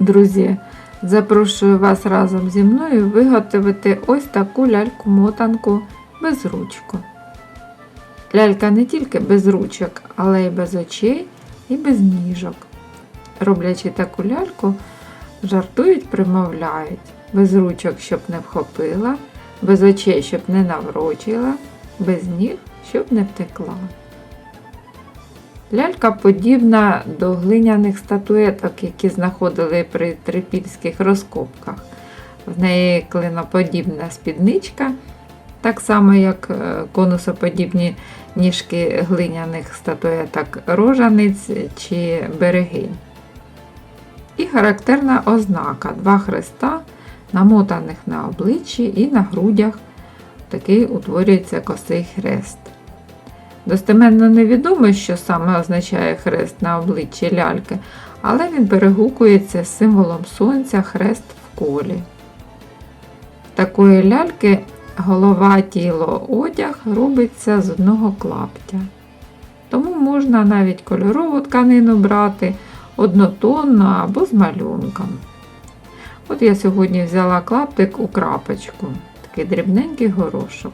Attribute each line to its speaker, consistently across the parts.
Speaker 1: Друзі, запрошую вас разом зі мною виготовити ось таку ляльку-мотанку без ручку. Лялька не тільки без ручок, але й без очей і без ніжок. Роблячи таку ляльку, жартують, примовляють, без ручок, щоб не вхопила, без очей, щоб не наврочила, без ніг, щоб не втекла. Лялька подібна до глиняних статуеток, які знаходили при трипільських розкопках. В неї клиноподібна спідничка, так само як е, конусоподібні ніжки глиняних статуеток рожаниць чи берегинь. І характерна ознака два хреста, намотаних на обличчі і на грудях. Такий утворюється косий хрест. Достеменно невідомо, що саме означає хрест на обличчі ляльки, але він перегукується з символом сонця хрест в колі. Такої ляльки голова, тіло, одяг робиться з одного клаптя. Тому можна навіть кольорову тканину брати однотонну або з малюнком. От я сьогодні взяла клаптик у крапочку, такий дрібненький горошок.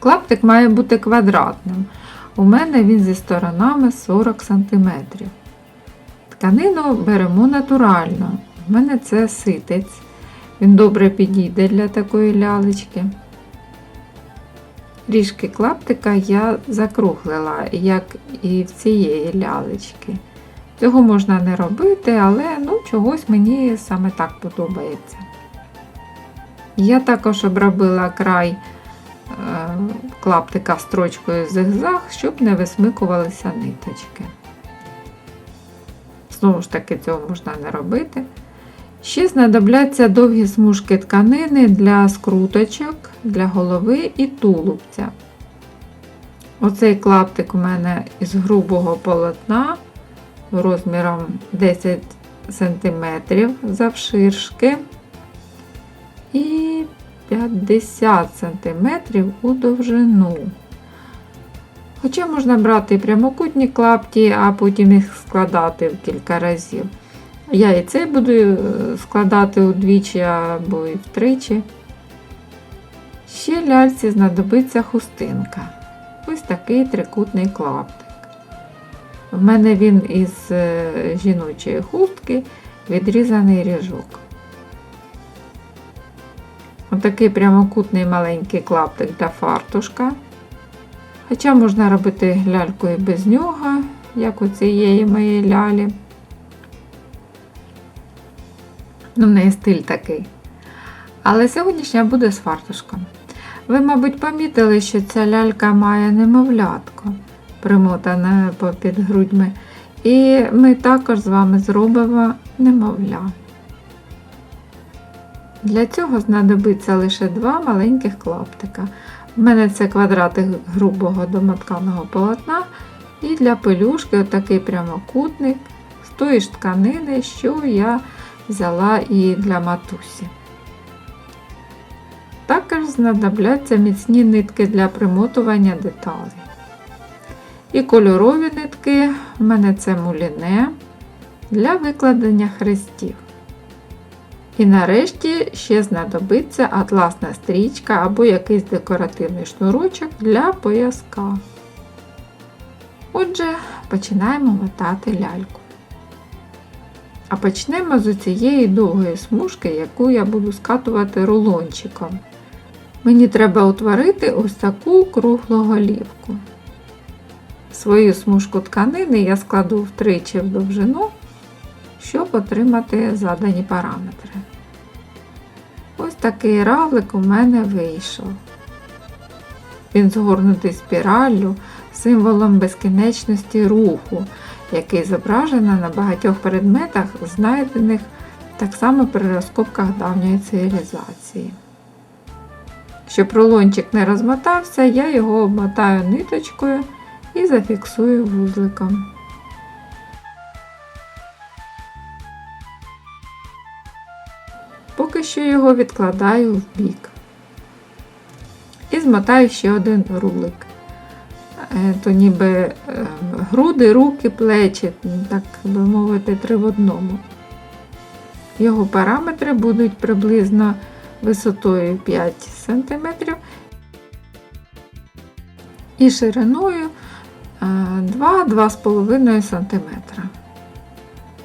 Speaker 1: Клаптик має бути квадратним. У мене він зі сторонами 40 см. Тканину беремо натурально. У мене це ситець. Він добре підійде для такої лялечки. Ріжки клаптика я закруглила, як і в цієї лялечки. Цього можна не робити, але ну, чогось мені саме так подобається. Я також обробила край клаптика строчкою зигзаг, щоб не висмикувалися ниточки. Знову ж таки, цього можна не робити. Ще знадобляться довгі смужки тканини для скруточок, для голови і тулубця. Оцей клаптик у мене із грубого полотна розміром 10 см завширшки і 50 см у довжину. Хоча можна брати прямокутні клапті, а потім їх складати в кілька разів. Я і цей буду е, складати удвічі або і втричі. Ще ляльці знадобиться хустинка. Ось такий трикутний клаптик. В мене він із е, жіночої хустки відрізаний ріжок. Отакий прямокутний маленький клаптик для фартушка. Хоча можна робити ляльку і без нього, як у цієї моєї лялі. Ну, в неї стиль такий. Але сьогоднішня буде з фартушком. Ви, мабуть, помітили, що ця лялька має немовлятко, примотане попід грудьми. І ми також з вами зробимо немовля. Для цього знадобиться лише два маленьких клаптика. У мене це квадратик грубого домотканого полотна. І для пелюшки отакий прямокутник з тої ж тканини, що я взяла і для матусі. Також знадобляться міцні нитки для примотування деталей. І кольорові нитки, у мене це муліне для викладення хрестів. І нарешті ще знадобиться атласна стрічка або якийсь декоративний шнурочок для пояска. Отже, починаємо мотати ляльку. А почнемо з цієї довгої смужки, яку я буду скатувати рулончиком. Мені треба утворити ось таку круглу голівку. Свою смужку тканини я складу втричі в довжину, щоб отримати задані параметри. Ось такий равлик у мене вийшов. Він згорнутий спіраллю, символом безкінечності руху, який зображено на багатьох предметах, знайдених так само при розкопках давньої цивілізації. Щоб рулончик не розмотався, я його обмотаю ниточкою і зафіксую вузликом. Що його відкладаю в бік. І змотаю ще один рулик. е, то ніби е, груди, руки, плечі, так би мовити, три в одному. Його параметри будуть приблизно висотою 5 см і шириною е, 2-2,5 см.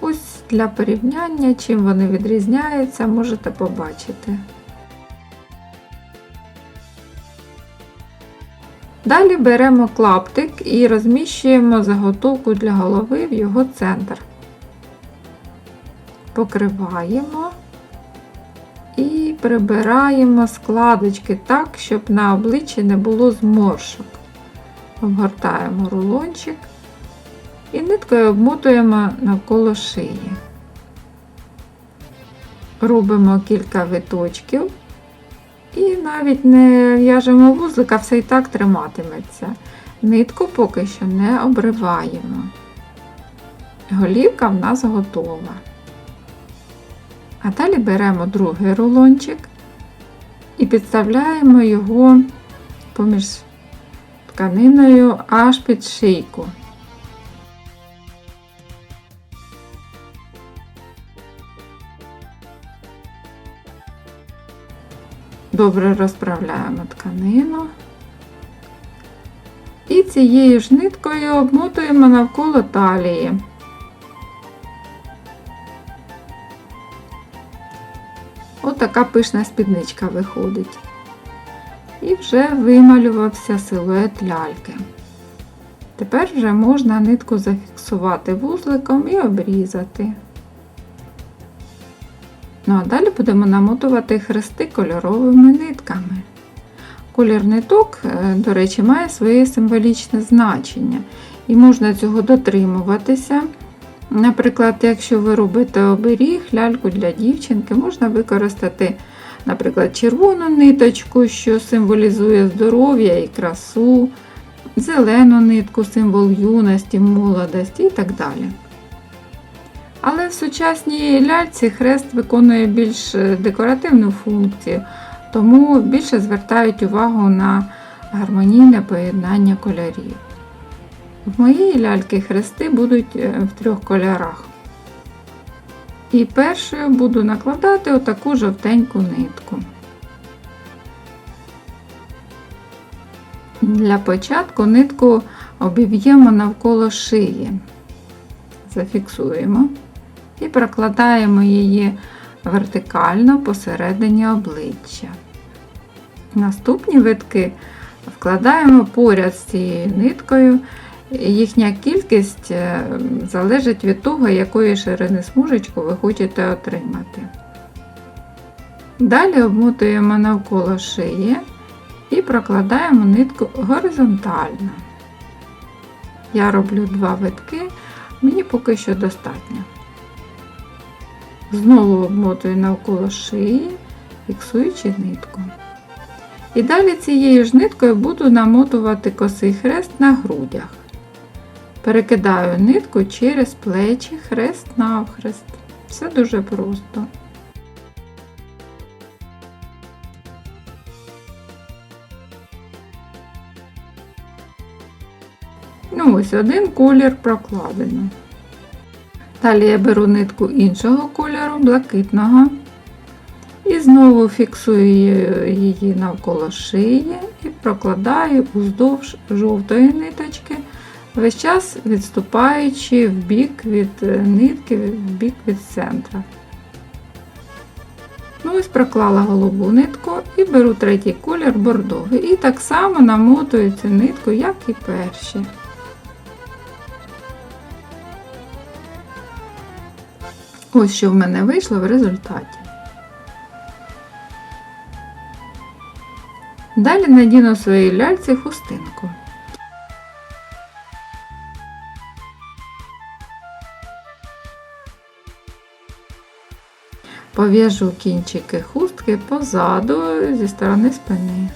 Speaker 1: Ось для порівняння, чим вони відрізняються, можете побачити. Далі беремо клаптик і розміщуємо заготовку для голови в його центр. Покриваємо і прибираємо складочки так, щоб на обличчі не було зморшок. Обгортаємо рулончик і ниткою обмотуємо навколо шиї. Робимо кілька виточків і навіть не в'яжемо вузлика, все і так триматиметься. Нитку поки що не обриваємо. Голівка в нас готова. А далі беремо другий рулончик і підставляємо його поміж тканиною аж під шийку. Добре розправляємо тканину. І цією ж ниткою обмотуємо навколо талії. Ось така пишна спідничка виходить. І вже вималювався силует ляльки. Тепер вже можна нитку зафіксувати вузликом і обрізати. Ну а далі будемо намотувати хрести кольоровими нитками. Колір ниток, е, до речі, має своє символічне значення, і можна цього дотримуватися. Наприклад, якщо ви робите оберіг, ляльку для дівчинки, можна використати, наприклад, червону ниточку, що символізує здоров'я і красу, зелену нитку, символ юності, молодості і так далі. Але в сучасній ляльці хрест виконує більш декоративну функцію, тому більше звертають увагу на гармонійне поєднання кольорів. В моїй ляльки хрести будуть е, в трьох кольорах. І першою буду накладати отаку жовтеньку нитку. Для початку нитку обів'ємо навколо шиї, зафіксуємо і прокладаємо її вертикально посередині обличчя. Наступні витки вкладаємо поряд з цією ниткою. Їхня кількість е, залежить від того, якої ширини смужечку ви хочете отримати. Далі обмотуємо навколо шиї і прокладаємо нитку горизонтально. Я роблю два витки, мені поки що достатньо. Знову обмотую навколо шиї, фіксуючи нитку. І далі цією ж ниткою буду намотувати косий хрест на грудях. Перекидаю нитку через плечі хрест навхрест. Все дуже просто. Ну ось один колір прокладено. Далі я беру нитку іншого кольору, блакитного, і знову фіксую її навколо шиї і прокладаю уздовж жовтої ниточки, весь час відступаючи в бік від нитки, в бік від центра. Ну ось проклала голубу нитку і беру третій колір бордовий. І так само намотую цю нитку, як і перші. Ось що в мене вийшло в результаті. Далі надіну своїй ляльці хустинку. Пов'яжу кінчики хустки позаду зі сторони спини.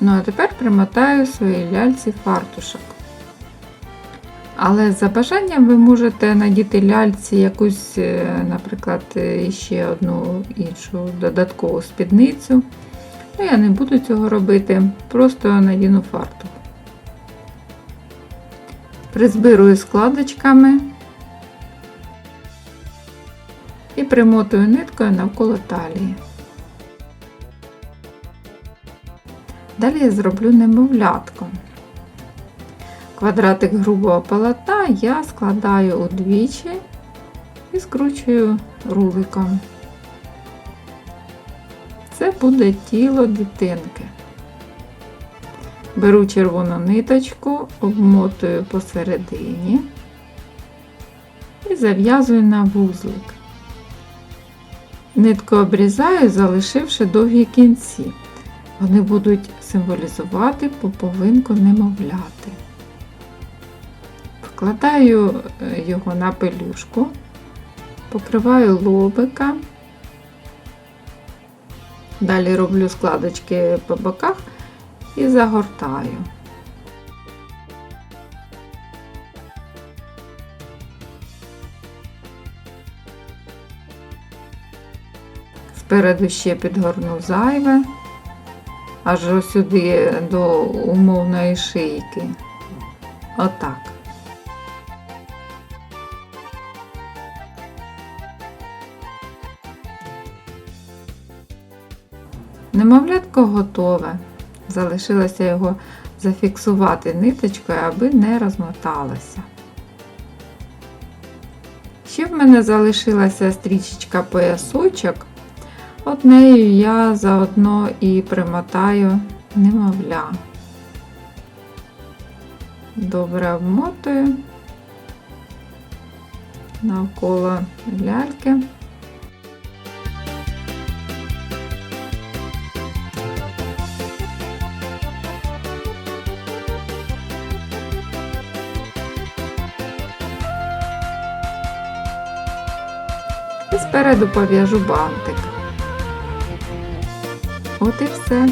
Speaker 1: Ну а тепер примотаю своїй ляльці фартушок. Але за бажанням ви можете надіти ляльці якусь, е, наприклад, ще одну іншу додаткову спідницю. Ну, я не буду цього робити, просто надіну фартух. Призбирую складочками і примотую ниткою навколо талії. Далі я зроблю немовлятко. Квадратик грубого полотна я складаю удвічі і скручую руликом. Це буде тіло дитинки. Беру червону ниточку, обмотую посередині і зав'язую на вузлик. Нитку обрізаю, залишивши довгі кінці. Вони будуть символізувати поповинку немовляти. Вкладаю е, його на пелюшку, покриваю лобика. Далі роблю складочки по боках і загортаю. Спереду ще підгорну зайве, аж ось сюди до умовної шийки. Отак. Немовлятко готове. Залишилося його зафіксувати ниточкою, аби не розмоталося. Ще в мене залишилася стрічечка поясочок. От нею я заодно і примотаю немовля. Добре обмотую навколо ляльки. І спереду пов'яжу бантик. От і все.